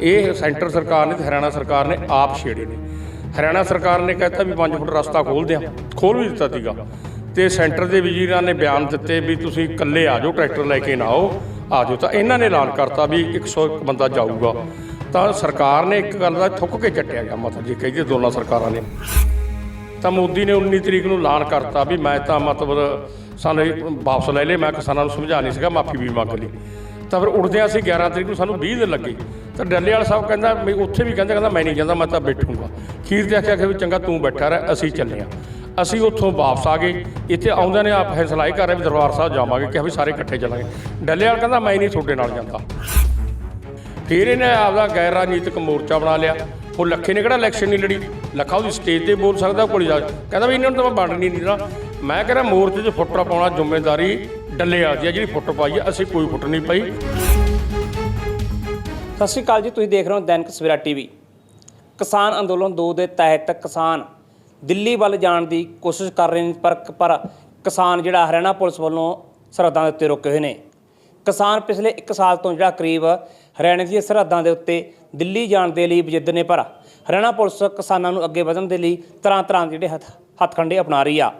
ਇਹ ਸੈਂਟਰ ਸਰਕਾਰ ਨੇ ਤੇ ਹਰਿਆਣਾ ਸਰਕਾਰ ਨੇ ਆਪ ਛੇੜੇ ਨੇ। ਹਰਿਆਣਾ ਸਰਕਾਰ ਨੇ ਕਹਿਤਾ ਵੀ 5 ਫੁੱਟ ਰਸਤਾ ਖੋਲ ਦਿਆਂ। ਖੋਲ ਵੀ ਦਿੱਤਾ ਸੀਗਾ। ਤੇ ਸੈਂਟਰ ਦੇ ਵਜ਼ੀਰਾਂ ਨੇ ਬਿਆਨ ਦਿੱਤੇ ਵੀ ਤੁਸੀਂ ਇਕੱਲੇ ਆ ਜਾਓ, ਟਰੈਕਟਰ ਲੈ ਕੇ ਨਾ ਆਓ, ਆ ਜਾਓ। ਤਾਂ ਇਹਨਾਂ ਨੇ ਐਲਾਨ ਕਰਤਾ ਵੀ 101 ਬੰਦਾ ਜਾਊਗਾ। ਤਾਂ ਸਰਕਾਰ ਨੇ ਇੱਕ ਗੱਲ ਦਾ ਥੁੱਕ ਕੇ ਚੱਟਿਆ ਗਿਆ ਮਤਲਬ ਜੇ ਕਹੀਏ ਦੋਨਾਂ ਸਰਕਾਰਾਂ ਨੇ। ਤਾਂ ਮੋਦੀ ਨੇ 19 ਤਰੀਕ ਨੂੰ ਐਲਾਨ ਕਰਤਾ ਵੀ ਮੈਂ ਤਾਂ ਮਤਲਬ ਸਾਨੂੰ ਵਾਪਸ ਲੈ ਲਏ, ਮੈਂ ਕਿਸਾਨਾਂ ਨੂੰ ਸਮਝਾ ਨਹੀਂ ਸੀਗਾ, ਮਾਫੀ ਵੀ ਮੰਗ ਲਈ। ਤਾਂ ਫਿਰ ਉੜਦਿਆਂ ਸੀ 11 ਤਰੀਕ ਨੂੰ ਸਾਨੂੰ 20 ਦਿਨ ਲੱਗੇ। ਤਾਂ ਡੱਲੇ ਵਾਲਾ ਸਾਹਿਬ ਕਹਿੰਦਾ ਵੀ ਉੱਥੇ ਵੀ ਕਹਿੰਦਾ ਕਹਿੰਦਾ ਮੈਂ ਨਹੀਂ ਜਾਂਦਾ ਮੈਂ ਤਾਂ ਬੈਠੂੰਗਾ। ਖੀਰ ਤੇ ਆਖਿਆ ਕਿ ਵੀ ਚੰਗਾ ਤੂੰ ਬੈਠਾ ਰਹਿ ਅਸੀਂ ਚੱਲੇ ਹਾਂ ਅਸੀਂ ਉੱਥੋਂ ਵਾਪਸ ਆ ਗਏ। ਇੱਥੇ ਆਉਂਦੇ ਨੇ ਆਪ ਫੈਸਲਾ ਹੀ ਕਰ ਰਹੇ ਵੀ ਦਰਬਾਰ ਸਾਹਿਬ ਜਾਵਾਂਗੇ ਕਿ ਵੀ ਸਾਰੇ ਇਕੱਠੇ ਚੱਲਾਂਗੇ। ਡੱਲੇ ਵਾਲਾ ਕਹਿੰਦਾ ਮੈਂ ਨਹੀਂ ਤੁਹਾਡੇ ਨਾਲ ਜਾਂਦਾ। ਫਿਰ ਇਹਨੇ ਆਪਦਾ ਗੈਰ ਰਾਜਨੀਤਿਕ ਮੋਰਚਾ ਬਣਾ ਲਿਆ। ਉਹ ਲੱਖੇ ਨੇ ਕਿਹੜਾ ਇਲੈਕਸ਼ਨ ਨਹੀਂ ਲੜੀ? ਲੱਖਾ ਉਹਦੀ ਸਟੇਜ ਤੇ ਬੋਲ ਸਕਦਾ ਕੋਲ ਜਾ ਕਹਿੰਦਾ ਵੀ ਇਹਨਾਂ ਨੂੰ ਤਾਂ ਮੈਂ ਵੰਡ ਨਹੀਂ ਦੇਣਾ ਮੈਂ ਕਹਿੰਦਾ ਮੋਰਚੇ 'ਚ ਫੁੱਟਾ ਪਾਉਣਾ ਜ਼ਿੰਮੇਵਾਰੀ ਡੱਲੇ ਆ ਦੀ ਆ, ਜਿਹੜੀ ਫੁੱਟ ਪਾਈ ਆ ਅਸੀਂ ਕੋਈ ਫੁੱਟ ਨਹੀਂ ਪਾਈ। ਸਤਿ ਸ਼੍ਰੀ ਅਕਾਲ ਜੀ, ਤੁਸੀਂ ਦੇਖ ਰਹੇ ਹੋ ਦੈਨਿਕ ਸਵੇਰਾ ਟੀਵੀ। ਕਿਸਾਨ ਅੰਦੋਲਨ 2 ਦੇ ਤਹਿਤ ਕਿਸਾਨ ਦਿੱਲੀ ਵੱਲ ਜਾਣ ਦੀ ਕੋਸ਼ਿਸ਼ ਕਰ ਰਹੇ ਨੇ, ਪਰ ਪਰ ਕਿਸਾਨ ਜਿਹੜਾ ਹਰਿਆਣਾ ਪੁਲਿਸ ਵੱਲੋਂ ਸਰਹੱਦਾਂ ਦੇ ਉੱਤੇ ਰੁਕੇ ਹੋਏ ਨੇ। ਕਿਸਾਨ ਪਿਛਲੇ 1 ਸਾਲ ਤੋਂ ਜਿਹੜਾ ਕਰੀਬ ਹਰਿਆਣੇ ਦੀਆਂ ਸਰਹੱਦਾਂ ਦੇ ਉੱਤੇ ਦਿੱਲੀ ਜਾਣ ਦੇ ਲਈ ਵਜਿੱਦ ਨੇ, ਪਰ ਹਰਿਆਣਾ ਪੁਲਿਸ ਕਿਸਾਨਾਂ ਨੂੰ ਅੱਗੇ ਵਧਣ ਦੇ ਲਈ ਤਰ੍ਹਾਂ ਤਰ੍ਹਾਂ ਦੇ ਜਿਹੜੇ ਹੱਥ ਹੱਥਕੰਡੇ ਅਪਣਾ ਰਹੀ ਆ।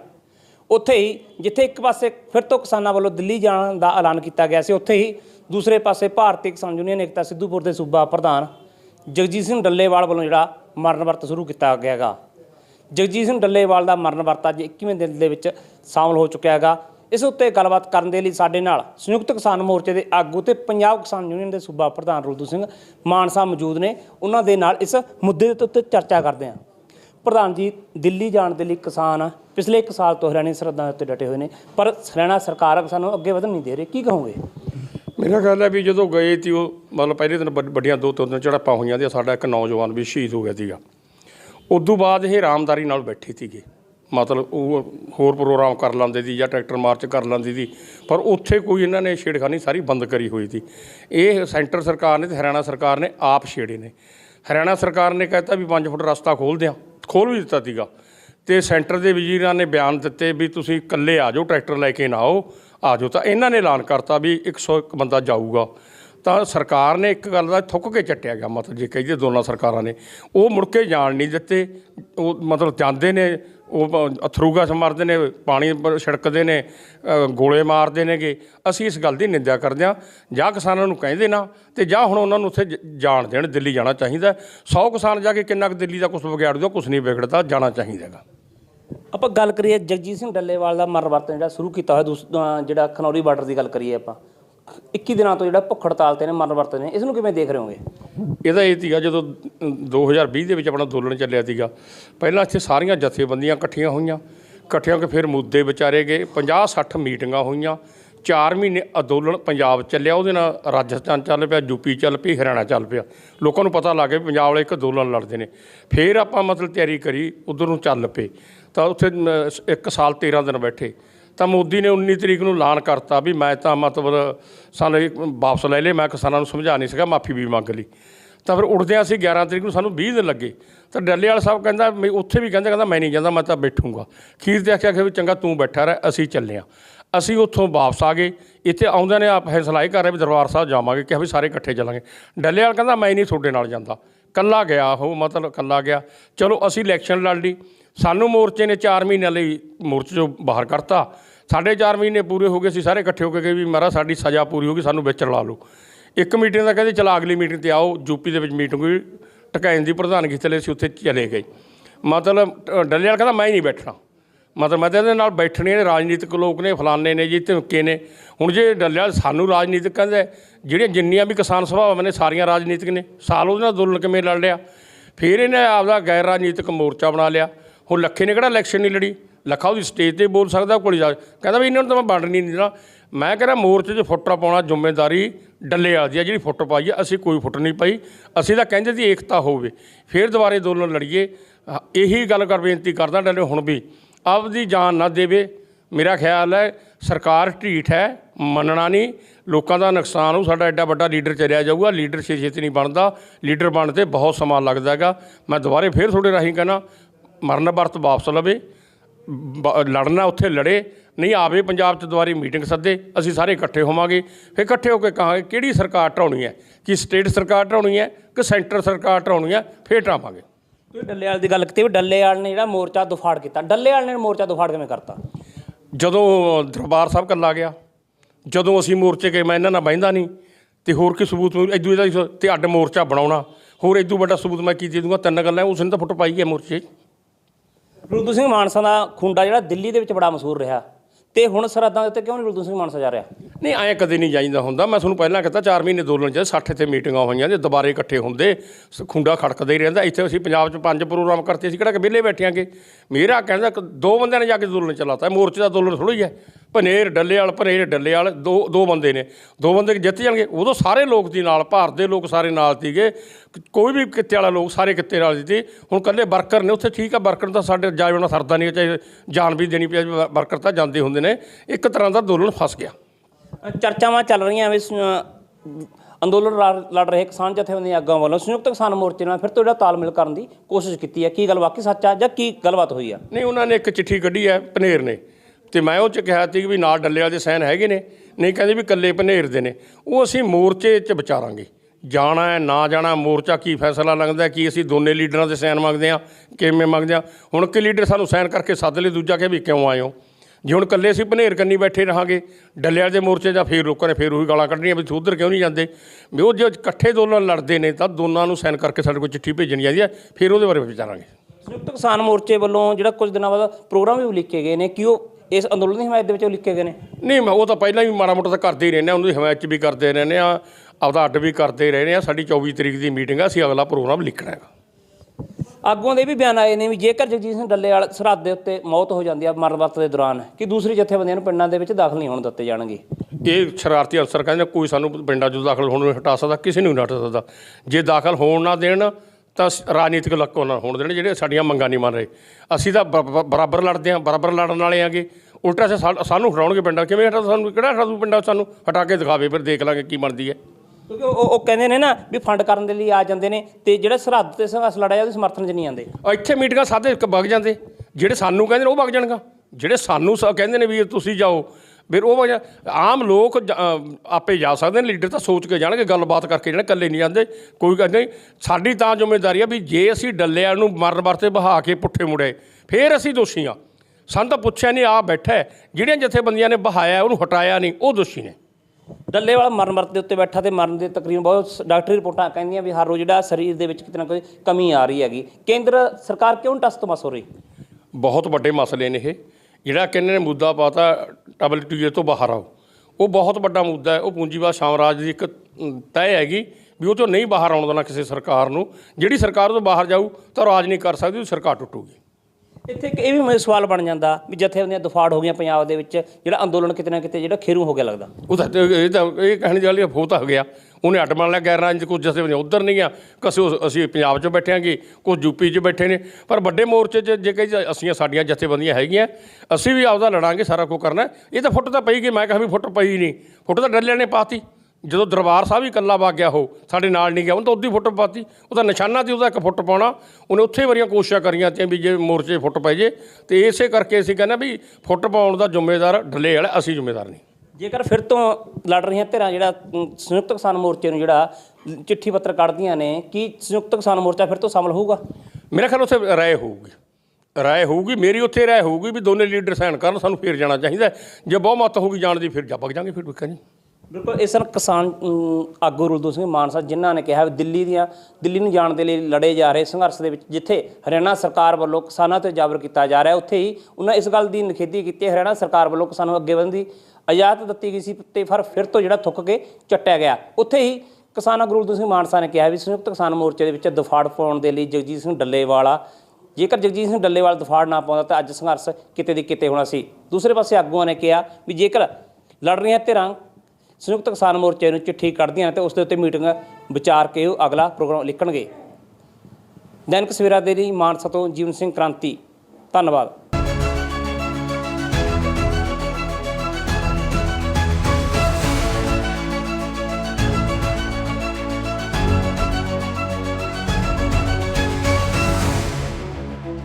ਉੱਥੇ ਹੀ, ਜਿੱਥੇ ਇੱਕ ਪਾਸੇ ਫਿਰ ਤੋਂ ਕਿਸਾਨਾਂ ਵੱਲੋਂ ਦਿੱਲੀ ਜਾਣ ਦਾ ਐਲਾਨ ਕੀਤਾ ਗਿਆ ਸੀ, ਉੱਥੇ ਹੀ ਦੂਸਰੇ ਪਾਸੇ ਭਾਰਤੀ ਕਿਸਾਨ ਯੂਨੀਅਨ ਏਕਤਾ ਸਿੱਧੂਪੁਰ ਦੇ ਸੂਬਾ ਪ੍ਰਧਾਨ ਜਗਜੀਤ ਸਿੰਘ ਡੱਲੇਵਾਲ ਵੱਲੋਂ ਜਿਹੜਾ ਮਰਨ ਵਰਤ ਸ਼ੁਰੂ ਕੀਤਾ ਗਿਆ ਹੈਗਾ ਜਗਜੀਤ ਸਿੰਘ ਡੱਲੇਵਾਲ ਦਾ ਮਰਨ ਵਰਤ ਅੱਜ 21ਵੇਂ ਦਿਨ ਦੇ ਵਿੱਚ ਸ਼ਾਮਲ ਹੋ ਚੁੱਕਿਆ ਹੈਗਾ। ਇਸ ਉੱਤੇ ਗੱਲਬਾਤ ਕਰਨ ਦੇ ਲਈ ਸਾਡੇ ਨਾਲ ਸੰਯੁਕਤ ਕਿਸਾਨ ਮੋਰਚੇ ਦੇ ਆਗੂ ਤੇ ਪੰਜਾਬ ਕਿਸਾਨ ਯੂਨੀਅਨ ਦੇ ਸੂਬਾ ਪ੍ਰਧਾਨ ਰੁਲਦੂ ਸਿੰਘ ਮਾਨ ਸਾਹਿਬ ਮੌਜੂਦ ਨੇ। ਉਹਨਾਂ ਦੇ ਨਾਲ ਇਸ ਮੁੱਦੇ ਦੇ ਉੱਤੇ ਚਰਚਾ ਕਰਦੇ ਹਾਂ। ਪ੍ਰਧਾਨ ਜੀ, ਦਿੱਲੀ ਜਾਣ ਦੇ ਲਈ ਕਿਸਾਨ ਪਿਛਲੇ 1 ਸਾਲ ਤੋਂ ਹਰਿਆਣਾ ਸਰਹੱਦਾਂ ਦੇ ਉੱਤੇ ਡਟੇ ਹੋਏ ਨੇ, ਪਰ ਹਰਿਆਣਾ ਸਰਕਾਰ ਸਾਨੂੰ ਅੱਗੇ ਵਧਣ ਨਹੀਂ ਦੇ ਰਹੀ, ਕੀ ਕਹੋਗੇ? ਮੇਰਾ ਖਿਆਲ ਹੈ ਵੀ ਜਦੋਂ ਗਏ ਤੀ ਉਹ, ਮਤਲਬ ਪਹਿਲੇ ਦਿਨ ਵੱਡ- ਵੱਡੀਆਂ ਦੋ ਤਿੰਨ ਦਿਨ ਝੜਪਾਂ ਹੋਈਆਂ ਤੇ ਸਾਡਾ ਇੱਕ ਨੌਜਵਾਨ ਵੀ ਸ਼ਹੀਦ ਹੋ ਗਿਆ ਸੀਗਾ। ਉਦੋਂ ਬਾਅਦ ਇਹ ਆਰਾਮਦਾਰੀ ਨਾਲ ਬੈਠੇ ਸੀਗੇ। ਮਤਲਬ ਉਹ ਹੋਰ ਪ੍ਰੋਗਰਾਮ ਕਰ ਲੈਂਦੇ ਸੀ ਜਾਂ ਟਰੈਕਟਰ ਮਾਰਚ ਕਰ ਲੈਂਦੀ ਸੀ, ਪਰ ਉੱਥੇ ਕੋਈ ਇਹਨਾਂ ਨੇ ਛੇੜਖਾਨੀ ਸਾਰੀ ਬੰਦ ਕਰੀ ਹੋਈ ਸੀ। ਇਹ ਸੈਂਟਰ ਸਰਕਾਰ ਨੇ ਤੇ ਹਰਿਆਣਾ ਸਰਕਾਰ ਨੇ ਆਪ ਛੇੜੇ ਨੇ। ਹਰਿਆਣਾ ਸਰਕਾਰ ਨੇ ਕਹਿਤਾ ਵੀ 5 ਫੁੱਟ ਰਸਤਾ ਖੋਲ ਦਿਆਂ ਖੋਲ ਵੀ ਦਿੱਤਾ ਸੀਗਾ। ਤੇ ਸੈਂਟਰ ਦੇ ਵਜ਼ੀਰਾਂ ਨੇ ਬਿਆਨ ਦਿੱਤੇ ਵੀ ਤੁਸੀਂ ਇਕੱਲੇ ਆ ਜਾਓ, ਟਰੈਕਟਰ ਲੈ ਕੇ ਨਾ ਆਓ। ਆ ਜਾਓ ਤਾਂ ਇਹਨਾਂ ਨੇ ਐਲਾਨ ਕਰਤਾ ਵੀ 101 ਬੰਦਾ ਜਾਊਗਾ। ਤਾਂ ਸਰਕਾਰ ਨੇ ਇੱਕ ਗੱਲ ਦਾ ਥੁੱਕ ਕੇ ਚੱਟਿਆ ਗਿਆ, ਮਤਲਬ ਜੇ ਕਹੀਏ ਦੋਨਾਂ ਸਰਕਾਰਾਂ ਨੇ। ਉਹ ਮੁੜ ਕੇ ਜਾਣ ਨਹੀਂ ਦਿੱਤੇ। ਉਹ ਮਤਲਬ ਜਾਂਦੇ ਨੇ, ਉਹ ਪ- ਅਥਰੂ ਗੈਸ ਮਾਰਦੇ ਨੇ, ਪਾਣੀ ਛਿੜਕਦੇ ਨੇ ਗੋਲੇ ਮਾਰਦੇ ਨੇਗੇ। ਅਸੀਂ ਇਸ ਗੱਲ ਦੀ ਨਿੰਦਿਆ ਕਰਦੇ ਹਾਂ। ਜਾਂ ਕਿਸਾਨਾਂ ਨੂੰ ਕਹਿੰਦੇ ਨਾ, ਤੇ ਜਾਂ ਹੁਣ ਉਹਨਾਂ ਨੂੰ ਉੱਥੇ ਜ- ਜਾਣ ਦੇਣ, ਦਿੱਲੀ ਜਾਣਾ ਚਾਹੀਦਾ। 100 ਕਿਸਾਨ ਜਾ ਕੇ ਕਿੰਨਾ ਕੁ ਦਿੱਲੀ ਦਾ ਕੁਝ ਵਿਗਾੜ ਦਿਓ ਕੁਝ ਨਹੀਂ ਵਿਗੜਦਾ, ਜਾਣਾ ਚਾਹੀਦਾ ਹੈਗਾ। ਆਪਾਂ ਗੱਲ ਕਰੀਏ ਜਗਜੀਤ ਸਿੰਘ ਡੱਲੇਵਾਲ ਦਾ ਮਰਨ ਵਰਤਨ ਜਿਹੜਾ ਸ਼ੁਰੂ ਕੀਤਾ ਹੋਇਆ ਦੂਸ- ਅਹ ਜਿਹੜਾ ਖਨੌਰੀ ਬਾਰਡਰ ਦੀ ਗੱਲ ਕਰੀਏ ਆਪਾਂ। 21 ਦਿਨਾਂ ਤੋਂ ਜਿਹੜਾ ਭੁੱਖ ਹੜਤਾਲ ਤੇ ਨੇ ਮਰਨ ਵਰਤ ਨੇ ਇਸ ਨੂੰ ਕਿਵੇਂ ਦੇਖ ਰਹੇ ਹੋਗੇ? ਇਹਦਾ ਇਹ ਸੀਗਾ ਜਦੋਂ ਅਮ, 2020 ਦੇ ਵਿੱਚ ਆਪਣਾ ਅੰਦੋਲਨ ਚੱਲਿਆ ਸੀਗਾ। ਪਹਿਲਾਂ ਇੱਥੇ ਸਾਰੀਆਂ ਜਥੇਬੰਦੀਆਂ ਇਕੱਠੀਆਂ ਹੋਈਆਂ। ਇਕੱਠਿਆਂ ਕੇ ਫਿਰ ਮੁੱਦੇ ਵਿਚਾਰੇ ਗਏ। 50 60 ਮੀਟਿੰਗਾਂ ਹੋਈਆਂ। 4 ਮਹੀਨੇ ਅੰਦੋਲਨ ਪੰਜਾਬ ਚੱਲਿਆ ਉਹਦੇ ਨਾਲ ਰਾਜਸਥਾਨ ਚੱਲ ਪਿਆ ਯੂਪੀ ਚੱਲ ਪਈ ਹਰਿਆਣਾ ਚੱਲ ਪਿਆ। ਲੋਕਾਂ ਨੂੰ ਪਤਾ ਲੱਗ ਗਿਆ ਪੰਜਾਬ ਵਾਲੇ ਇੱਕ ਅੰਦੋਲਨ ਲੜਦੇ ਨੇ। ਫਿਰ ਆਪਾਂ ਮਤਲਬ ਤਿਆਰੀ ਕਰੀ ਉਧਰ ਨੂੰ ਚੱਲ ਪਏ। ਤਾਂ ਉੱਥੇ ਅਮ, ਇੱਕ ਸਾਲ 13 ਦਿਨ ਬੈਠੇ। ਤਾਂ ਮੋਦੀ ਨੇ 19 ਤਰੀਕ ਨੂੰ ਐਲਾਨ ਕਰਤਾ ਵੀ ਮੈਂ ਤਾਂ ਮਤਲਬ ਸਾਨੂੰ ਵਾਪਸ ਲੈ ਲਏ ਮੈਂ ਕਿਸਾਨਾਂ ਨੂੰ ਸਮਝਾ ਨਹੀਂ ਸੀਗਾ ਮਾਫੀ ਵੀ ਮੰਗ ਲਈ। ਤਾਂ ਫਿਰ ਉੜਦਿਆਂ ਅਸੀਂ 11 ਤਰੀਕ ਨੂੰ ਸਾਨੂੰ 20 ਦਿਨ ਲੱਗੇ। ਤਾਂ ਡੱਲੇ ਵਾਲਾ ਸਾਹਿਬ ਕਹਿੰਦਾ ਵੀ ਉੱਥੇ ਵੀ ਕਹਿੰਦਾ ਕਹਿੰਦਾ ਮੈਂ ਨਹੀਂ ਜਾਂਦਾ ਮੈਂ ਤਾਂ ਬੈਠੂੰਗਾ। ਖੀਰ ਤੇ ਆਖਿਆ ਕਿ ਚੰਗਾ ਤੂੰ ਬੈਠਾ ਰਹਿ ਅਸੀਂ ਚੱਲੇ ਹਾਂ ਅਸੀਂ ਉੱਥੋਂ ਵਾਪਸ ਆ ਗਏ। ਇੱਥੇ ਆਉਂਦਿਆਂ ਨੇ ਆਪ ਫੈਸਲਾ ਹੀ ਕਰ ਰਹੇ ਵੀ ਦਰਬਾਰ ਸਾਹਿਬ ਜਾਵਾਂਗੇ ਕਿ ਵੀ ਸਾਰੇ ਇਕੱਠੇ ਚੱਲਾਂਗੇ। ਡੱਲੇ ਵਾਲਾ ਕਹਿੰਦਾ ਮੈਂ ਨਹੀਂ ਤੁਹਾਡੇ ਨਾਲ ਜਾਂਦਾ। ਕੱਲਾ ਗਿਆ ਉਹ ਮਤਲਬ ਕੱਲਾ ਗਿਆ। ਚਲੋ ਅਸੀਂ ਇਲੈਕਸ਼ਨ ਲੜ ਲਈ। ਸਾਨੂੰ ਮੋਰਚੇ ਨੇ 4 ਮਹੀਨਿਆਂ ਲਈ ਮੋਰਚੇ ਚੋਂ ਬਾਹਰ ਕਰਤਾ ਸਾਢੇ 4 ਮਹੀਨੇ ਪੂਰੇ ਹੋ ਗਏ ਅਸੀਂ ਸਾਰੇ ਇਕੱਠੇ ਹੋ ਕੇ ਗਏ ਵੀ ਮਹਾਰਾਜ ਸਾਡੀ ਸਜ਼ਾ ਪੂਰੀ ਹੋ ਗਈ ਸਾਨੂੰ ਵਿੱਚ ਲਾ ਲਓ। ਇੱਕ ਮੀਟਿੰਗ ਦਾ ਕਹਿੰਦੇ ਚਲ ਅਗਲੀ ਮੀਟਿੰਗ ਤੇ ਆਓ ਯੂਪੀ ਦੇ ਵਿੱਚ ਮੀਟਿੰਗ ਹੋਈ। ਟਕਾਇਨ ਦੀ ਪ੍ਰਧਾਨਗੀ ਥੱਲੇ ਅਸੀਂ ਉੱਥੇ ਚਲੇ ਗਏ। ਮਤਲਬ ਅ, ਡੱਲੇ ਵਾਲਾ ਕਹਿੰਦਾ ਮੈਂ ਹੀ ਨਹੀਂ ਬੈਠਣਾ। ਮਤਲਬ ਮੈਂ ਤਾਂ ਇਹਦੇ ਨਾਲ ਬੈਠਣੇ ਨੇ ਰਾਜਨੀਤਿਕ ਲੋਕ ਨੇ, ਫਲਾਣੇ ਨੇ ਜੀ, ਧਮਕੇ ਨੇ। ਹੁਣ ਜੇ ਡੱਲਿਆ ਸਾਨੂੰ ਰਾਜਨੀਤਿਕ ਕਹਿੰਦੇ, ਜਿਹੜੀਆਂ ਜਿੰਨੀਆਂ ਵੀ ਕਿਸਾਨ ਸਭਾਵਾਂ ਨੇ, ਸਾਰੀਆਂ ਰਾਜਨੀਤਿਕ ਨੇ, ਸਾਲ ਉਹਦੇ ਨਾਲ ਅੰਦੋਲਨ ਕਿਵੇਂ ਲੜ ਲਿਆ? ਫਿਰ ਇਹਨੇ ਆਪਦਾ ਗੈਰ ਰਾਜਨੀਤਿਕ ਮੋਰਚਾ ਬਣਾ ਲਿਆ। ਹੁਣ ਲੱਖੇ ਨੇ ਕਿਹੜਾ ਇਲੈਕਸ਼ਨ ਨਹੀਂ ਲੜੀ? ਲੱਖਾ ਉਹਦੀ ਸਟੇਜ ਤੇ ਬੋਲ ਸਕਦਾ, ਕੋਲ ਜਾ ਕਹਿੰਦਾ ਵੀ ਇਹਨਾਂ ਨੂੰ ਤਾਂ ਮੈਂ ਵੰਡ ਨਹੀਂ ਦੇਣਾ ਮੈਂ ਕਹਿੰਦਾ ਮੋਰਚੇ 'ਚ ਫੁੱਟਾ ਪਾਉਣਾ ਜ਼ਿੰਮੇਵਾਰੀ ਡੱਲੇ ਵਾਲੀ ਦੀ ਆ, ਜਿਹੜੀ ਫੁੱਟ ਪਾਈ ਆ, ਅਸੀਂ ਕੋਈ ਫੁੱਟ ਨਹੀਂ ਪਾਈ। ਅਸੀਂ ਤਾਂ ਕਹਿੰਦੇ ਸੀ ਏਕਤਾ ਹੋਵੇ। ਫਿਰ ਦੁਬਾਰੇ ਅੰਦੋਲਨ ਲੜੀਏ। ਇਹੀ ਗੱਲ ਕਰ ਬੇਨਤੀ ਕਰਦਾ ਡੱਲੇ ਹੁਣ ਵੀ। ਆਪਦੀ ਜਾਨ ਨਾ ਦੇਵੇ। ਮੇਰਾ ਖਿਆਲ ਹੈ ਸਰਕਾਰ ਢੀਠ ਹੈ, ਮੰਨਣਾ ਨਹੀਂ। ਲੋਕਾਂ ਦਾ ਨੁਕਸਾਨ ਹੋ ਸਾਡਾ ਐਡਾ ਵੱਡਾ ਲੀਡਰ ਚਲਿਆ ਜਾਊਗਾ। ਲੀਡਰ ਛੇ ਛੇਤੀ ਨਹੀਂ ਬਣਦਾ। ਲੀਡਰ ਬਣਨ ਤੇ ਬਹੁਤ ਸਮਾਂ ਲੱਗਦਾ ਹੈਗਾ। ਮੈਂ ਦੁਬਾਰੇ ਫੇਰ ਤੁਹਾਡੇ ਰਾਹੀਂ ਕਹਿੰਦਾ, ਮਰਨ ਵਰਤ ਵਾਪਸ ਲਵੇ। ਬ- ਲੜਨਾ ਉੱਥੇ ਲੜੇ। ਨਹੀਂ ਆਵੇ ਪੰਜਾਬ 'ਚ ਦੁਬਾਰੇ ਮੀਟਿੰਗ ਸੱਦੇ, ਅਸੀਂ ਸਾਰੇ ਇਕੱਠੇ ਹੋਵਾਂਗੇ। ਫਿਰ ਇਕੱਠੇ ਹੋ ਕੇ ਕਹਾਂਗੇ, ਕਿਹੜੀ ਸਰਕਾਰ ਢਾਉਣੀ ਹੈ? ਕਿ ਸਟੇਟ ਸਰਕਾਰ ਢਾਉਣੀ ਹੈ? ਕਿ ਸੈਂਟਰ ਸਰਕਾਰ ਢਾਉਣੀ ਹੈ? ਫਿਰ ਢਾਵਾਂਗੇ। ਤੁਸੀਂ ਡੱਲੇਵਾਲ ਦੀ ਗੱਲ ਕੀਤੀ ਵੀ ਡੱਲੇਵਾਲ ਨੇ ਜਿਹੜਾ ਮੋਰਚਾ ਦੁਫਾੜ ਕੀਤਾ। ਡੱਲੇਵਾਲ ਨੇ ਮੋਰਚਾ ਦੁਫਾੜ ਕਿਵੇਂ ਕਰਤਾ? ਜਦੋਂ ਦਰਬਾਰ ਸਾਹਿਬ ਕੱਲਾ ਗਿਆ ਜਦੋਂ ਅਸੀਂ ਮੋਰਚੇ ਗਏ ਮੈਂ ਇਹਨਾਂ ਨਾਲ ਬਹਿੰਦਾ ਨਹੀਂ ਤੇ ਹੋਰ ਕੀ ਸਬੂਤ ਇਦੋਂ ਇਹਦਾ ਤੇ ਅੱਡ ਮੋਰਚਾ ਬਣਾਉਣਾ। ਹੋਰ ਇਦੋਂ ਵੱਡਾ ਸਬੂਤ ਮੈਂ ਕੀ ਦੇ ਦੂੰਗਾ? ਤਿੰਨ ਗੱਲਾਂ ਉਸ ਨੇ ਤਾਂ ਫੁੱਟ ਪਾਈ ਹੈ ਮੋਰਚੇ। 'ਚ ਰੁਲਦੂ ਸਿੰਘ ਮਾਨਸਾ ਦਾ ਖੁੰਡਾ ਜਿਹੜਾ ਦਿੱਲੀ ਦੇ ਵਿੱਚ ਬੜਾ ਮਸ਼ਹੂਰ ਰਿਹਾ। ਤੇ ਹੁਣ ਸਰਹੱਦਾਂ ਦੇ ਉੱਤੇ ਕਿਉਂ ਨਹੀਂ ਰੁਲਦੂ ਸਿੰਘ ਮਾਨਸਾ ਜਾ ਰਿਹਾ? ਨਹੀਂ, ਐਂ ਕਦੇ ਨਹੀਂ ਜਾਈਦਾ ਹੁੰਦਾ। ਮੈਂ ਤੁਹਾਨੂੰ ਪਹਿਲਾਂ ਕਹਤਾ 4 ਮਹੀਨੇ ਅੰਦੋਲਨ ਚ 60 ਇੱਥੇ ਮੀਟਿੰਗਾਂ ਹੋਈਆਂ ਤੇ ਦੁਬਾਰੇ ਇਕੱਠੇ ਹੁੰਦੇ, ਸ- ਖੁੰਡਾ ਖੜਕਦਾ ਹੀ ਰਹਿੰਦਾ। ਇੱਥੇ ਅਸੀਂ ਪੰਜਾਬ 'ਚ ਪੰਜ ਪ੍ਰੋਗਰਾਮ ਕਰਤੇ ਸੀ, ਕਿਹੜਾ ਕਿ ਵਿਹਲੇ ਬੈਠਿਆਂਗੇ ਮੇਰਾ ਕਹਿੰਦਾ ਦੋ ਬੰਦਿਆਂ ਨੇ ਜਾ ਕੇ ਅੰਦੋਲਨ ਚਲਾਤਾ। ਮੋਰਚੇ ਦਾ ਅੰਦੋਲਨ ਥੋੜ੍ਹੀ ਹੈ। ਭਨੇਰ ਡੱਲੇਵਾਲ ਭਨੇਰ ਡੱਲੇਵਾਲ ਦੋ ਦੋ ਬੰਦੇ ਨੇ। ਦੋ ਬੰਦੇ ਜਿੱਤ ਜਾਣਗੇ ਉਦੋਂ ਸਾਰੇ ਲੋਕ ਦੀ ਨਾਲ ਭਾਰਤ ਦੇ ਲੋਕ ਸਾਰੇ ਨਾਲ ਸੀਗੇ। ਕੋਈ ਵੀ ਕਿੱਤੇ ਵਾਲਾ ਲੋਕ ਸਾਰੇ ਕਿੱਤੇ ਨਾਲ ਸੀ। ਹੁਣ ਕੱਲੇ ਵਰਕਰ ਨੇ ਉੱਥੇ ਠੀਕ ਆ ਵਰਕਰ ਨੂੰ ਤਾਂ ਸਾਡੇ ਜਾਏ ਬਿਨਾਂ ਸਰਦਾ ਨਹੀਂ ਚਾਹੇ ਜਾਨ ਵੀ ਦੇਣੀ ਪਈ ਵਰਕਰ ਤਾਂ ਜਾਂਦੇ ਹੁੰਦੇ ਨੇ। ਇੱਕ ਤਰ੍ਹਾਂ ਦਾ ਅੰਦੋਲਨ ਫਸ ਗਿਆ। ਚਰਚਾਵਾਂ ਚੱਲ ਰਹੀਆਂ ਵੀ ਸ- ਅੰਦੋਲਨ ਲੜ- ਲੜ ਰਹੇ ਕਿਸਾਨ ਜਥੇਬੰਦੀਆਂ ਆਗੂਆਂ ਵੱਲੋਂ। ਸੰਯੁਕਤ ਕਿਸਾਨ ਮੋਰਚੇ ਨਾਲ ਫਿਰ ਤੋਂ ਜਿਹੜਾ ਤਾਲਮੇਲ ਕਰਨ ਦੀ ਕੋਸ਼ਿਸ਼ ਕੀਤੀ ਹੈ। ਕੀ ਗੱਲ ਵਾਕਈ ਸੱਚ ਆ ਜਾਂ ਕੀ ਗੱਲਬਾਤ ਹੋਈ ਆ? ਨਹੀਂ ਉਹਨਾਂ ਨੇ ਇੱਕ ਚਿੱਠੀ ਕੱਢੀ ਹੈ ਪਨੇਰ ਨੇ। ਤੇ ਮੈਂ ਉਹ ਚ ਕਿਹਾ ਸੀ ਵੀ ਨਾਲ ਡੱਲੇ ਵਾਲੇ ਸਾਈਨ ਹੈਗੇ ਨੇ, ਨਹੀਂ ਕਹਿੰਦੇ ਵੀ ਕੱਲੇ ਪਨੇਰ ਦੇ ਨੇ। ਉਹ ਅਸੀਂ ਮੋਰਚੇ 'ਚ ਵਿਚਾਰਾਂਗੇ। ਜਾਣਾ ਹੈ, ਨਾ ਜਾਣਾ, ਮੋਰਚਾ ਕੀ ਫੈਸਲਾ ਲੱਗਦਾ ਕੀ ਅਸੀਂ ਦੋਨੇ ਲੀਡਰਾਂ ਦੇ ਸਾਈਨ ਮੰਗਦੇ ਆ ਕਿਵੇਂ ਮੰਗਦੇ ਆ ਹੁਣ ਕਿ ਲੀਡਰ ਸਾਨੂੰ ਸਾਈਨ ਕਰਕੇ ਸੱਦ ਲਈ ਦੂਜਾ ਕਿ ਵੀ ਕਿਉਂ ਆਏ ਹੋ? ਜੇ ਹੁਣ ਇਕੱਲੇ ਅਸੀਂ ਭਨੇਰ ਕੰਨੀ ਬੈਠੇ ਰਹਾਂਗੇ ਡੱਲਿਆਂ ਦੇ ਮੋਰਚੇ ਜਾਂ ਫੇਰ ਲੋਕਾਂ ਨੇ ਫੇਰ ਉਹੀ ਗਾਲਾਂ ਕੱਢਣੀਆਂ ਵੀ ਤੁਸੀਂ ਉੱਧਰ ਕਿਉਂ ਨਹੀਂ ਜਾਂਦੇ? ਵੀ ਉਹ ਜੇ ਇਕੱਠੇ ਦੋਨਾਂ ਲੜਦੇ ਨੇ, ਤਾਂ ਦੋਨਾਂ ਨੂੰ ਸਾਈਨ ਕਰਕੇ ਸਾਡੇ ਕੋਲ ਚਿੱਠੀ ਭੇਜਣੀ ਚਾਹੀਦੀ ਹੈ, ਫਿਰ ਉਹਦੇ ਬਾਰੇ ਵਿਚਾਰਾਂਗੇ। ਸੰਯੁਕਤ ਕਿਸਾਨ ਮੋਰਚੇ ਵੱਲੋਂ ਜਿਹੜਾ ਕੁਝ ਦਿਨਾਂ ਬਾਅਦ ਪ੍ਰੋਗਰਾਮ ਵੀ ਉਲੀਕੇ ਗਏ ਨੇ, ਕਿ ਉਹ ਇਸ ਅੰਦੋਲਨ ਦੀ ਹਮਾਇਤ ਦੇ ਵਿੱਚ ਉਲੀਕੇ ਗਏ ਨੇ? ਨਹੀਂ ਮੈਂ ਉਹ ਤਾਂ ਪਹਿਲਾਂ ਵੀ ਮਾੜਾ ਮੋਟਾ ਤਾਂ ਕਰਦੇ ਹੀ ਰਹਿੰਦੇ ਆ ਉਹਦੀ ਹਮਾਇਤ 'ਚ ਵੀ ਕਰਦੇ ਰਹਿੰਦੇ ਆ ਆਪਦਾ ਅੱਡ ਵੀ ਕਰਦੇ ਰਹਿੰਦੇ ਆ ਸਾਡੀ 24 ਤਰੀਕ ਦੀ ਮੀਟਿੰਗ ਆ ਅਸੀਂ ਅਗਲਾ ਪ੍ਰੋਗਰਾਮ ਲਿਖਣਾ ਹੈਗਾ। ਆਗੂਆਂ ਦੇ ਵੀ ਬਿਆਨ ਆਏ ਨੇ ਵੀ ਜੇਕਰ ਜਗਜੀਤ ਸਿੰਘ ਡੱਲੇਵਾਲ ਸਰਹੱਦ ਦੇ ਉੱਤੇ ਮੌਤ ਹੋ ਜਾਂਦੀ ਆ ਮਰਨ ਵਰਤ ਦੇ ਦੌਰਾਨ ਕਿ ਦੂਸਰੀ ਜਥੇਬੰਦੀਆਂ ਨੂੰ ਪਿੰਡਾਂ ਦੇ ਵਿੱਚ ਦਾਖਲ ਨਹੀਂ ਹੋਣ ਦਿੱਤੇ ਜਾਣਗੇ? ਇਹ ਸ਼ਰਾਰਤੀ ਅਫਸਰ ਕਹਿੰਦੇ ਕੋਈ ਸਾਨੂੰ ਪਿੰਡਾਂ 'ਚ ਦਾਖਲ ਹੋਣ ਨੂੰ ਹਟਾ ਸਕਦਾ ਕਿਸੇ ਨੂੰ ਨਹੀਂ ਹਟਾ ਸਕਦਾ। ਜੇ ਦਾਖਲ ਹੋਣ ਨਾ ਦੇਣ ਤਾਂ ਰਾਜਨੀਤਿਕ ਲੱਕੋ ਨਾ ਹੋਣ ਦੇਣ ਜਿਹੜੇ ਸਾਡੀਆਂ ਮੰਗਾਂ ਨਹੀਂ ਮੰਨ ਰਹੇ। ਅਸੀਂ ਤਾਂ ਬਰਾਬਰ ਲੜਦੇ ਹਾਂ ਬਰਾਬਰ ਲੜਨ ਵਾਲੇ ਆਂਗੇ। ਉਲਟਾ ਸਾਨੂੰ ਹਟਾਉਣਗੇ ਪਿੰਡਾਂ। ਕਿਵੇਂ ਹਟਾ ਸਾਨੂੰ ਕਿਹੜਾ ਹਟਾ ਦੂ ਪਿੰਡਾਂ ਸਾਨੂੰ? ਹਟਾ ਕੇ ਦਿਖਾਵੇ ਫਿਰ ਦੇਖ ਲਾਂਗੇ ਕੀ ਬਣਦੀ ਹੈ। ਕਿਉਂਕਿ ਉਹ ਉਹ ਕਹਿੰਦੇ ਨੇ ਨਾ ਵੀ ਫੰਡ ਕਰਨ ਦੇ ਲਈ ਆ ਜਾਂਦੇ ਨੇ ਤੇ ਜਿਹੜਾ ਸਰਹੱਦ ਤੇ ਸੰਘਰਸ਼ ਲੜਿਆ ਉਹਦੇ ਸਮਰਥਨ 'ਚ ਨਹੀਂ ਆਉਂਦੇ। ਆ ਇੱਥੇ ਮੀਟਿੰਗਾਂ ਸਾਦੇ ਇੱਕ ਵਗ ਜਾਂਦੇ। ਜਿਹੜੇ ਸਾਨੂੰ ਕਹਿੰਦੇ ਨੇ ਉਹ ਵਗ ਜਾਣਗਾ ਜਿਹੜੇ ਸਾਨੂੰ ਕਹਿੰਦੇ ਨੇ ਵੀ ਤੁਸੀਂ ਜਾਓ ਫਿਰ ਉਹ ਜਾ ਆਮ ਲੋਕ ਜ- ਆਪੇ ਜਾ ਸਕਦੇ ਨੇ ਲੀਡਰ ਤਾਂ ਸੋਚ ਕੇ ਜਾਣਗੇ ਗੱਲਬਾਤ ਕਰਕੇ ਜਾਣ ਇਕੱਲੇ ਨਹੀਂ ਜਾਂਦੇ ਕੋਈ ਗੱਲ ਨਹੀਂ। ਸਾਡੀ ਤਾਂ ਜ਼ਿੰਮੇਵਾਰੀ ਆ ਵੀ ਜੇ ਅਸੀਂ ਡੱਲਿਆਂ ਨੂੰ ਮਰਨ ਵਰਤੇ ਬਹਾ ਕੇ ਪੁੱਠੇ ਮੁੜੇ ਫਿਰ ਅਸੀਂ ਦੋਸ਼ੀ ਆ। ਸਾਨੂੰ ਤਾਂ ਪੁੱਛਿਆ ਨਹੀਂ ਆ ਬੈਠਾ ਹੈ। ਜਿਹੜੀਆਂ ਜਥੇਬੰਦੀਆਂ ਨੇ ਬਹਾਇਆ ਉਹਨੂੰ ਹਟਾਇਆ ਨਹੀਂ ਉਹ ਦੋਸ਼ੀ ਨੇ। ਡੱਲੇਵਾਲ ਮਰਨ ਵਰਤ ਦੇ ਉੱਤੇ ਬੈਠਾ ਤੇ ਮਰਨ ਦੇ ਤਕਰੀਬਨ ਬਹੁਤ ਸ- ਡਾਕਟਰੀ ਰਿਪੋਰਟਾਂ ਕਹਿੰਦੀਆਂ ਵੀ ਹਰ ਰੋਜ਼ ਜਿਹੜਾ ਸਰੀਰ ਦੇ ਵਿੱਚ ਕਿਤੇ ਨਾ ਕੋਈ ਕਮੀ ਆ ਰਹੀ ਹੈਗੀ। ਕੇਂਦਰ ਸਰਕਾਰ ਕਿਉਂ ਟਸ ਤੋਂ ਮਸ ਹੋ ਰਹੀ ਬਹੁਤ ਵੱਡੇ ਮਸਲੇ ਨੇ ਇਹ। ਜਿਹੜਾ ਕਿ ਇਹਨਾਂ ਨੇ ਮੁੱਦਾ ਪਾਤਾ ਡਬਲਯੂਟੀਏ ਤੋਂ ਬਾਹਰ ਆਓ। ਉਹ ਬਹੁਤ ਵੱਡਾ ਮੁੱਦਾ ਹੈ। ਉਹ ਪੂੰਜੀਵਾਦ ਸਾਮਰਾਜ ਦੀ ਇੱਕ ਤੈਅ ਹੈਗੀ ਵੀ ਉਹ ਤੋਂ ਨਹੀਂ ਬਾਹਰ ਆਉਣ ਦੇਣਾ ਕਿਸੇ ਸਰਕਾਰ ਨੂੰ। ਜਿਹੜੀ ਸਰਕਾਰ ਤੋਂ ਬਾਹਰ ਜਾਊ ਤਾਂ ਰਾਜ ਨਹੀਂ ਕਰ ਸਕਦੀ, ਉਹ ਸਰਕਾਰ ਟੁੱਟੂਗੀ। ਇੱਥੇ ਇੱਕ ਇਹ ਵੀ ਮੈਨੂੰ ਸਵਾਲ ਬਣ ਜਾਂਦਾ ਵੀ ਜਥੇਬੰਦੀਆਂ ਦਫਾੜ ਹੋ ਗਈਆਂ ਪੰਜਾਬ ਦੇ ਵਿੱਚ, ਜਿਹੜਾ ਅੰਦੋਲਨ ਕਿਤੇ ਨਾ ਕਿਤੇ ਜਿਹੜਾ ਖੇਰੂ ਹੋ ਗਿਆ ਲੱਗਦਾ। ਉਹ ਤਾਂ ਇਹ ਤਾਂ ਇਹ ਕਹਿਣ ਦੀ ਗੱਲ ਹੋ ਤਾਂ ਗਿਆ। ਉਹਨੇ ਅੱਡ ਮੰਨ ਲਿਆ ਗੈਰ ਰਾਜ ਕੁਝ ਜਥੇਬੰਦੀਆਂ ਉਧਰ ਨਹੀਂ ਆ। ਕਸੇ ਅਸੀਂ ਪੰਜਾਬ 'ਚ ਬੈਠਿਆਂਗੇ ਕੁਝ ਯੂਪੀ 'ਚ ਬੈਠੇ ਨੇ। ਪਰ ਵੱਡੇ ਮੋਰਚੇ 'ਚ ਜੇ ਕਹੀ ਅਸੀਂ ਸਾਡੀਆਂ ਜਥੇਬੰਦੀਆਂ ਹੈਗੀਆਂ, ਅਸੀਂ ਵੀ ਆਪਦਾ ਲੜਾਂਗੇ, ਸਾਰਾ ਕੁਝ ਕਰਨਾ। ਇਹ ਤਾਂ ਫੁੱਟ ਤਾਂ ਪਈ ਗਈ, ਮੈਂ ਕਿਹਾ ਵੀ ਫੁੱਟ ਪਈ ਨਹੀਂ। ਫੁੱਟ ਤਾਂ ਡੱਲਿਆਂ ਨੇ ਪਾਤੀ। ਜਦੋਂ ਦਰਬਾਰ ਸਾਹਿਬ ਹੀ ਇਕੱਲਾ ਵਗ ਗਿਆ ਉਹ ਸਾਡੇ ਨਾਲ ਨਹੀਂ ਗਿਆ ਉਹਨੇ ਤਾਂ ਉਦੋਂ ਹੀ ਫੁੱਟ ਪਾਤੀ। ਉਹਦਾ ਨਿਸ਼ਾਨਾ ਤੇ ਉਹਦਾ ਇੱਕ ਫੁੱਟ ਪਾਉਣਾ। ਉਹਨੇ ਉੱਥੇ ਬੜੀਆਂ ਕੋਸ਼ਿਸ਼ਾਂ ਕਰੀਆਂ ਤੇ ਵੀ ਜੇ ਮੋਰਚੇ ਫੁੱਟ ਪੈ ਜੇ। ਤੇ ਇਸੇ ਕਰਕੇ ਅਸੀਂ ਕਹਿੰਦੇ ਵੀ ਫੁੱਟ ਪਾਉਣ ਦਾ ਜ਼ਿੰਮੇਦਾਰ ਡੱਲੇ ਵਾਲਾ ਅਸੀਂ ਜ਼ਿੰਮੇਦਾਰ ਨਹੀਂ। ਜੇਕਰ ਫਿਰ ਤੋਂ ਲੜ ਰਹੀਆਂ ਧਿਰਾਂ ਜਿਹੜਾ ਸੰਯੁਕਤ ਕਿਸਾਨ ਮੋਰਚੇ ਨੂੰ ਜਿਹੜਾ ਚਿੱਠੀ ਪੱਤਰ ਕੱਢਦੀਆਂ ਨੇ ਕੀ ਸੰਯੁਕਤ ਕਿਸਾਨ ਮੋਰਚਾ ਫਿਰ ਤੋਂ ਸ਼ਾਮਲ ਹੋਊਗਾ? ਮੇਰੇ ਖਿਆਲ ਉੱਥੇ ਰਾਏ ਹੋਊਗੀ। ਰਾਏ ਹੋਊਗੀ ਮੇਰੀ ਉੱਥੇ ਰਾਏ ਹੋਊਗੀ ਵੀ ਦੋਨੇ ਲੀਡਰ ਸਾਈਨ ਕਰਨ ਸਾਨੂੰ ਫੇਰ ਜਾਣਾ ਚਾਹੀਦਾ। ਜੇ ਬਹੁਮਤ ਹੋਊਗੀ ਜਾਣ ਦੀ ਫਿਰ ਜਾਪਕ ਜਾਾਂਗੇ ਫਿਰ ਵਿਖਾ ਜੀ ਬਿਲਕੁਲ ਇਸ ਸਨ ਕਿਸਾਨ ਅਮ, ਆਗੂ ਰੁਲਦੂ ਸਿੰਘ ਮਾਨਸਾ ਜਿਨ੍ਹਾਂ ਨੇ ਕਿਹਾ ਵੀ ਦਿੱਲੀ ਦੀਆਂ ਦਿੱਲੀ ਨੂੰ ਜਾਣ ਦੇ ਲਈ ਲੜੇ ਜਾ ਰਹੇ ਸੰਘਰਸ਼ ਦੇ ਵਿੱਚ ਜਿੱਥੇ ਹਰਿਆਣਾ ਸਰਕਾਰ ਵੱਲੋਂ ਕਿਸਾਨਾਂ ਤੇ ਜਾਬਰ ਕੀਤਾ ਜਾ ਰਿਹਾ ਉੱਥੇ ਹੀ ਉਹਨਾਂ ਇਸ ਗੱਲ ਦੀ ਨਿਖੇਧੀ ਕੀਤੀ ਹੈ, ਹਰਿਆਣਾ ਸਰਕਾਰ ਵੱਲੋਂ ਕਿਸਾਨਾਂ ਨੂੰ ਅੱਗੇ ਵਧਣ ਦੀ ਇਜਾਜ਼ਤ ਦਿੱਤੀ ਗਈ ਸੀ ਤੇ ਫਿਰ ਫਿਰ ਤੋਂ ਜਿਹੜਾ ਥੁੱਕ ਕੇ ਚੱਟਿਆ ਗਿਆ। ਉੱਥੇ ਹੀ ਕਿਸਾਨ ਆਗੂ ਰੁਲਦੂ ਸਿੰਘ ਮਾਨਸਾ ਨੇ ਕਿਹਾ ਵੀ ਸੰਯੁਕਤ ਕਿਸਾਨ ਮੋਰਚੇ ਦੇ ਵਿੱਚ ਦਫਾੜ ਪਾਉਣ ਦੇ ਲਈ ਜਗਜੀਤ ਸਿੰਘ ਡੱਲੇਵਾਲਾ ਜੇਕਰ ਜਗਜੀਤ ਸਿੰਘ ਡੱਲੇਵਾਲ ਦਫਾੜ ਨਾ ਪਾਉਂਦਾ ਤਾਂ ਅੱਜ ਸੰਘਰਸ਼ ਕਿਤੇ ਦੀ ਕਿਤੇ ਹੋਣਾ ਸੀ। ਦੂਸਰੇ ਪਾਸੇ ਆਗੂਆਂ ਨੇ ਕਿਹਾ ਵੀ ਜੇਕਰ ਲੜ ਰਹੀਆਂ ਧਿਰਾਂ ਸੰਯੁਕਤ ਕਿਸਾਨ ਮੋਰਚੇ ਨੂੰ ਚਿੱਠੀ ਕੱਢਦੀਆਂ ਨੇ ਤੇ ਉਸ ਦੇ ਉੱਤੇ ਮੀਟਿੰਗ ਵਿਚਾਰ ਕੇ ਉਹ ਅਗਲਾ ਪ੍ਰੋਗਰਾਮ ਲਿਖਣਗੇ। ਦੈਨਿਕ ਸਵੇਰਾ ਦੇ ਲਈ ਮਾਨਸਾ ਤੋਂ ਜੀਵਨ ਸਿੰਘ ਕ੍ਰਾਂਤੀ। ਧੰਨਵਾਦ।